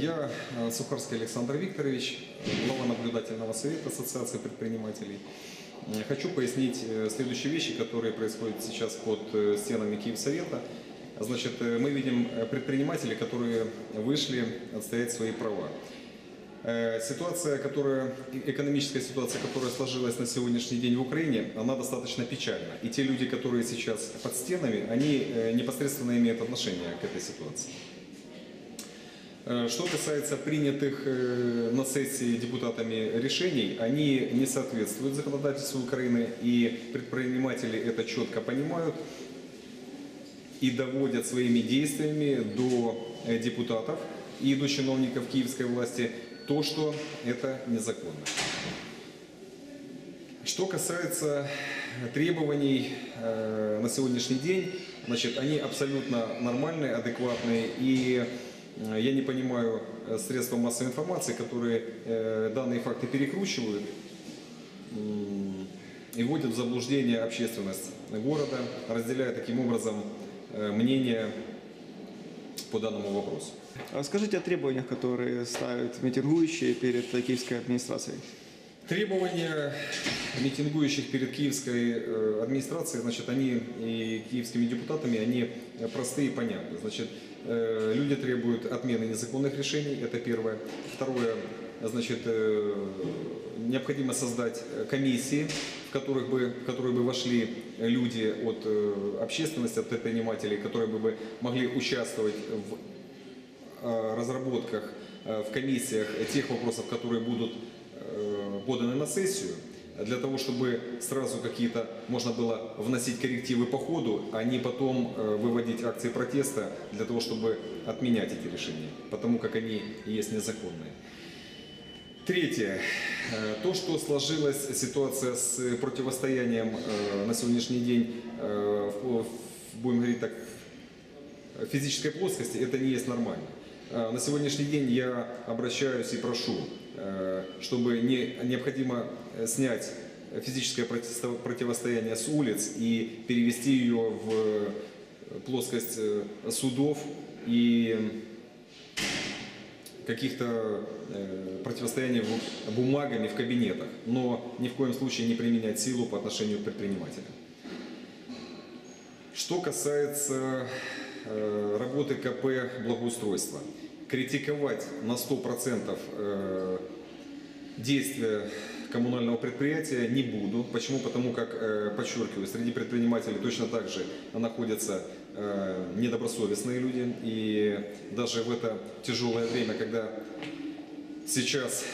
Я э, Сухарский Александр Викторович, глава наблюдательного совета Ассоциации предпринимателей. Э, Хочу пояснить э, следующие вещи, которые происходят сейчас под э, стенами Киевсовета. Значит, э, мы видим э, предпринимателей, которые вышли отстоять свои права. Э, Ситуация, которая, э- экономическая ситуация, которая сложилась на сегодняшний день в Украине, она достаточно печальна. И те люди, которые сейчас под стенами, они э, непосредственно имеют отношение к этой ситуации. Э, Что касается принятых э, на сессии депутатами решений, они не соответствуют законодательству Украины, и предприниматели это четко понимают и доводят своими действиями до э, депутатов и до чиновников киевской власти то, что это незаконно. Что касается требований э, на сегодняшний день, значит, они абсолютно нормальные, адекватные, и я не понимаю э, средства массовой информации, которые э, данные факты перекручивают и вводят в заблуждение общественность города, разделяя таким образом э, мнение по данному вопросу. А Скажите о требованиях, которые ставят митингующие перед киевской администрацией. Требования митингующих перед киевской э, администрацией, значит, они и киевскими депутатами, они простые и понятны. Значит, э, люди требуют отмены незаконных решений, это первое. Второе, значит, э, необходимо создать комиссии, в которых бы, в которые бы вошли люди от общественности, от предпринимателей, которые бы могли участвовать в разработках, в комиссиях тех вопросов, которые будут поданы на сессию, для того, чтобы сразу какие-то можно было вносить коррективы по ходу, а не потом э, выводить акции протеста для того, чтобы отменять эти решения, потому как они есть незаконные. Третье. Э, То, что сложилась ситуация с противостоянием э, на сегодняшний день, будем говорить так, физической плоскости, это не есть нормально. На сегодняшний день я обращаюсь и прошу, чтобы не, необходимо э, снять физическое противостояние с улиц и перевести ее в э, плоскость э, судов и каких-то э, противостояний бумагами в кабинетах, но ни в коем случае не применять силу по отношению к предпринимателям. Что касается э, работы КП благоустройства, критиковать на 100% э, действия коммунального предприятия не буду. Почему? Потому как, э, подчеркиваю, среди предпринимателей точно так же находятся э, недобросовестные люди. И даже в это тяжелое время, когда сейчас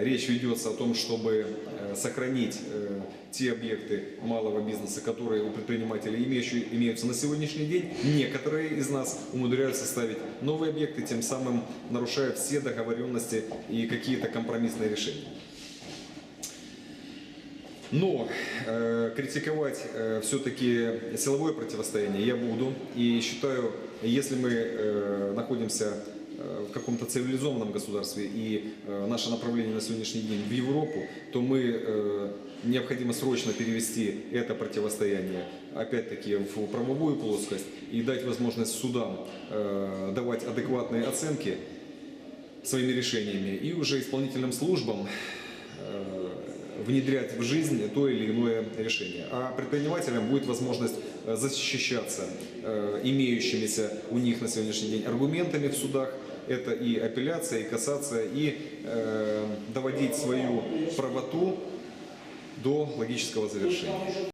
речь ведется о том, чтобы э, сохранить э, те объекты малого бизнеса, которые у предпринимателей имеются на сегодняшний день, некоторые из нас умудряются ставить новые объекты, тем самым нарушая все договоренности и какие-то компромиссные решения. Но э, критиковать все-таки силовое противостояние я буду. И считаю, если мы э, находимся э, в каком-то цивилизованном государстве и э, наше направление на сегодняшний день в Европу, то мы э, необходимо срочно перевести это противостояние опять-таки в правовую плоскость и дать возможность судам э, давать адекватные оценки своими решениями и уже исполнительным службам э, внедрять в жизнь то или иное решение. А предпринимателям будет возможность э, защищаться э, имеющимися у них на сегодняшний день аргументами в судах. Это и апелляция, и кассация, и э, доводить свою правоту до логического завершения.